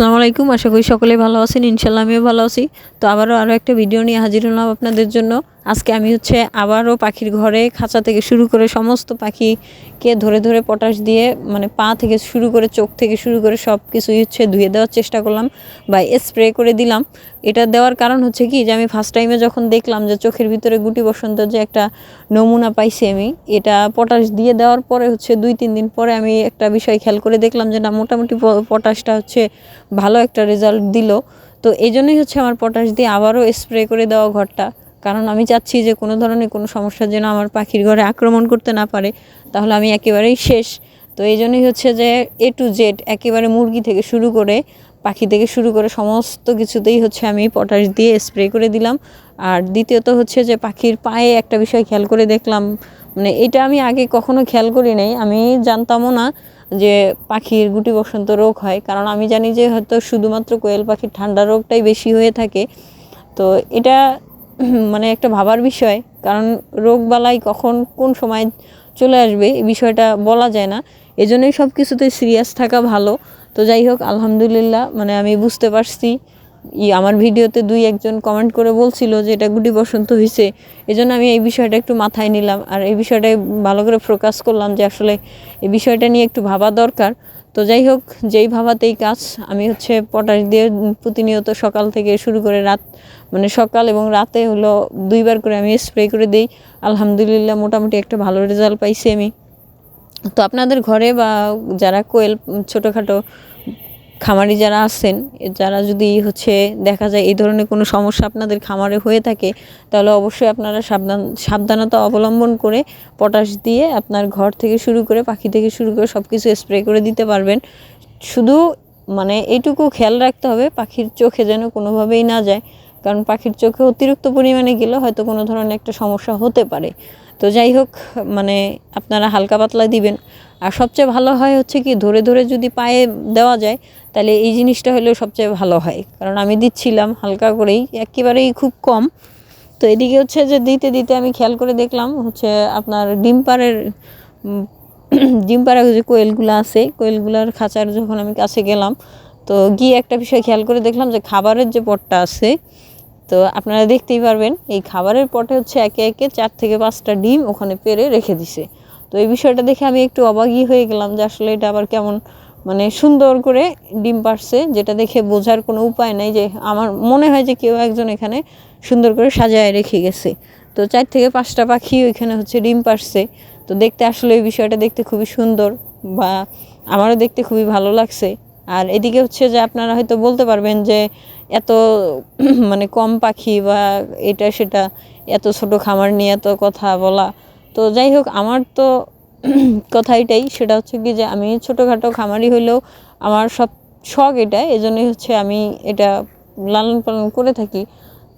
আসসালামু আলাইকুম। আশা করি সকলে ভালো আছেন। ইনশাল্লাহ আমিও ভালো আছি। তো আবারও আরও একটা ভিডিও নিয়ে হাজির হলাম আপনাদের জন্য। আজকে আমি হচ্ছে আবারও পাখির ঘরে খাঁচা থেকে শুরু করে সমস্ত পাখিকে ধরে ধরে পটাশ দিয়ে মানে পা থেকে শুরু করে চোখ থেকে শুরু করে সব কিছুই হচ্ছে ধুয়ে দেওয়ার চেষ্টা করলাম বা স্প্রে করে দিলাম। এটা দেওয়ার কারণ হচ্ছে কি যে আমি ফার্স্ট টাইমে যখন দেখলাম যে চোখের ভিতরে গুটি বসন্ত যে একটা নমুনা পাইছি আমি, এটা পটাশ দিয়ে দেওয়ার পরে হচ্ছে দুই তিন দিন পরে আমি একটা বিষয় খেয়াল করে দেখলাম যে না, মোটামুটি পটাশটা হচ্ছে ভালো একটা রেজাল্ট দিল। তো এই জন্যই হচ্ছে আমার পটাশ দিয়ে আবারও স্প্রে করে দেওয়া ঘরটা। কারণ আমি চাচ্ছি যে কোনো ধরনের কোনো সমস্যা যেন আমার পাখির ঘরে আক্রমণ করতে না পারে, তাহলে আমি একেবারেই শেষ। তো এই জন্যই হচ্ছে যে এ টু জেড একেবারে মুরগি থেকে শুরু করে, পাখি থেকে শুরু করে সমস্ত কিছুতেই হচ্ছে আমি পটাশ দিয়ে স্প্রে করে দিলাম। আর দ্বিতীয়ত হচ্ছে যে পাখির পায়ে একটা বিষয় খেয়াল করে দেখলাম মানে এটা আমি আগে কখনো খেয়াল করি নাই। আমি জানতামও না যে পাখির গুটি বসন্ত রোগ হয়, কারণ আমি জানি যে হয়তো শুধুমাত্র কোয়েল পাখির ঠান্ডা রোগটাই বেশি হয়ে থাকে। তো এটা মানে একটা ভাবার বিষয়। কারণ রোগ বালাই কখন কোন সময় চলে আসবে এই বিষয়টা বলা যায় না। এজন্যই সব কিছুতে সিরিয়াস থাকা ভালো। তো যাই হোক, আলহামদুলিল্লাহ মানে আমি বুঝতে পারছি। ই, আমার ভিডিওতে দুই একজন কমেন্ট করে বলছিল যে এটা গুটি বসন্ত হয়েছে এজন্য আমি এই বিষয়টা একটু মাথায় নিলাম। আর এই বিষয়টাই ভালো করে ফোকাস করলাম যে আসলে এই বিষয়টা নিয়ে একটু ভাবা দরকার। তো যাই হোক, যেই ভাবাতেই কাজ, আমি হচ্ছে পটাশ দিয়ে প্রতিনিয়ত সকাল থেকে শুরু করে রাত মানে সকাল এবং রাতে হলো দুইবার করে আমি স্প্রে করে দিই। আলহামদুলিল্লাহ মোটামুটি একটা ভালো রেজাল্ট পাইছি আমি। তো আপনাদের ঘরে বা যারা কোয়েল ছোটোখাটো খামারি যারা আছেন, যারা যদি হচ্ছে দেখা যায় এই ধরনের কোনো সমস্যা আপনাদের খামারে হয়ে থাকে, তাহলে অবশ্যই আপনারা সাবধান, সাবধানতা অবলম্বন করে পটাশ দিয়ে আপনার ঘর থেকে শুরু করে পাখি থেকে শুরু করে সব কিছু স্প্রে করে দিতে পারবেন। শুধু মানে এটুকু খেয়াল রাখতে হবে, পাখির চোখে যেন কোনোভাবেই না যায়। কারণ পাখির চোখে অতিরিক্ত পরিমাণে গেলে হয়তো কোনো ধরনের একটা সমস্যা হতে পারে। তো যাই হোক মানে আপনারা হালকা পাতলা দিবেন। আর সবচেয়ে ভালো হয় হচ্ছে কি, ধরে ধরে যদি পায়ে দেওয়া যায়, তাহলে এই জিনিসটা হলেও সবচেয়ে ভালো হয়। কারণ আমি দিচ্ছিলাম হালকা করেই, একেবারেই খুব কম। তো এদিকে হচ্ছে যে দিতে দিতে আমি খেয়াল করে দেখলাম হচ্ছে আপনার ডিম পাড়ের ডিম পাড়া যে কোয়েলগুলো আছে, কোয়েলগুলোর খাঁচার যখন আমি কাছে গেলাম, তো গিয়ে একটা বিষয় খেয়াল করে দেখলাম যে খাবারের যে পটটা আছে তো আপনারা দেখতেই পারবেন, এই খাবারের পটে হচ্ছে একে একে চার থেকে পাঁচটা ডিম ওখানে পেরে রেখে দিছে। তো এই বিষয়টা দেখে আমি একটু অবাগই হয়ে গেলাম যে আসলে এটা আবার কেমন মানে সুন্দর করে ডিম পারছে, যেটা দেখে বোঝার কোনো উপায় নাই যে আমার মনে হয় যে কেউ একজন এখানে সুন্দর করে সাজায় রেখে গেছে। তো চার থেকে পাঁচটা পাখি ওইখানে হচ্ছে ডিম পারছে। তো দেখতে আসলে এই বিষয়টা দেখতে খুবই সুন্দর বা আমারও দেখতে খুবই ভালো লাগছে। আর এদিকে হচ্ছে যে আপনারা হয়তো বলতে পারবেন যে এত মানে কম পাখি বা এটা সেটা এত ছোট খামার নিয়ে এত কথা বলা। তো যাই হোক, আমার তো কথা এটাই সেটা হচ্ছে কি যে আমি ছোটোখাটো খামারি হইলেও আমার সব শখ এটা, এজন্যই হচ্ছে আমি এটা লালন পালন করে থাকি।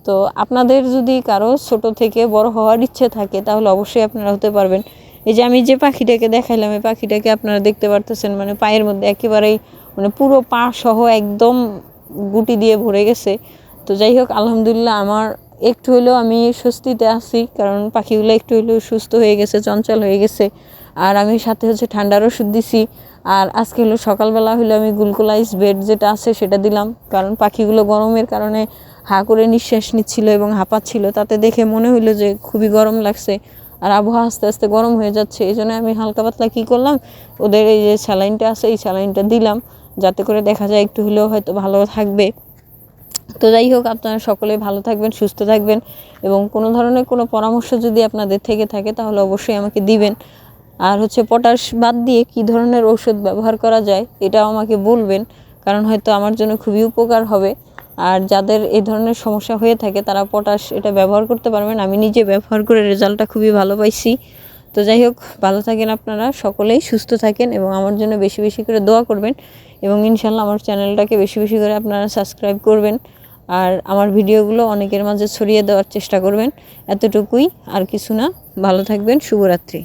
তো আপনাদের যদি কারও ছোট থেকে বড় হওয়ার ইচ্ছে থাকে, তাহলে অবশ্যই আপনারা হতে পারবেন। এই যে আমি যে পাখিটাকে দেখাইলাম, এই পাখিটাকে আপনারা দেখতে পারতেছেন মানে পায়ের মধ্যে একেবারেই মানে পুরো পা সহ একদম গুটি দিয়ে ভরে গেছে। তো যাই হোক আলহামদুলিল্লাহ আমার একটু হলেও আমি স্বস্তিতে আছি, কারণ পাখিগুলো একটু হলেও সুস্থ হয়ে গেছে, চঞ্চল হয়ে গেছে। আর আমি সাথে হচ্ছে ঠান্ডার ওষুধ দিছি। আর আজকে হলো সকালবেলা হলো আমি গ্লুকোলাইজ বেড যেটা আছে সেটা দিলাম, কারণ পাখিগুলো গরমের কারণে হা করে নিঃশ্বাস নিচ্ছিল এবং হাঁপাচ্ছিল। তাতে দেখে মনে হইল যে খুবই গরম লাগছে। আর আবহাওয়া আস্তে আস্তে গরম হয়ে যাচ্ছে। এই জন্য আমি হালকা পাতলা কী করলাম? ওদের এই যে স্যালাইনটা আছে, এই স্যালাইনটা দিলাম। যাতে করে দেখা যায় একটু হলেও হয়তো ভালো থাকবে। তো যাই হোক, আপনারা সকলে ভালো থাকবেন, সুস্থ থাকবেন এবং কোনো ধরনের কোনো পরামর্শ যদি আপনাদের থেকে থাকে, তাহলে অবশ্যই আমাকে দিবেন। আর হচ্ছে পটাশ বাদ দিয়ে কি ধরনের ঔষধ ব্যবহার করা যায়, এটাও আমাকে বলবেন, কারণ হয়তো আমার জন্য খুবই উপকার হবে। আর যাদের এই ধরনের সমস্যা হয়ে থাকে, তারা পটাশ এটা ব্যবহার করতে পারবেন। আমি নিজে ব্যবহার করে রেজাল্টটা খুবই ভালো পাইছি। তো যাই হোক, ভালো থাকেন আপনারা, সকলেই সুস্থ থাকেন এবং আমার জন্য বেশি বেশি করে দোয়া করবেন এবং ইনশাল্লাহ আমার চ্যানেলটাকে বেশি বেশি করে আপনারা সাবস্ক্রাইব করবেন আর আমার ভিডিওগুলো অনেকের মাঝে ছড়িয়ে দেওয়ার চেষ্টা করবেন। এতটুকুই, আর কিছু না। ভালো থাকবেন, শুভরাত্রি।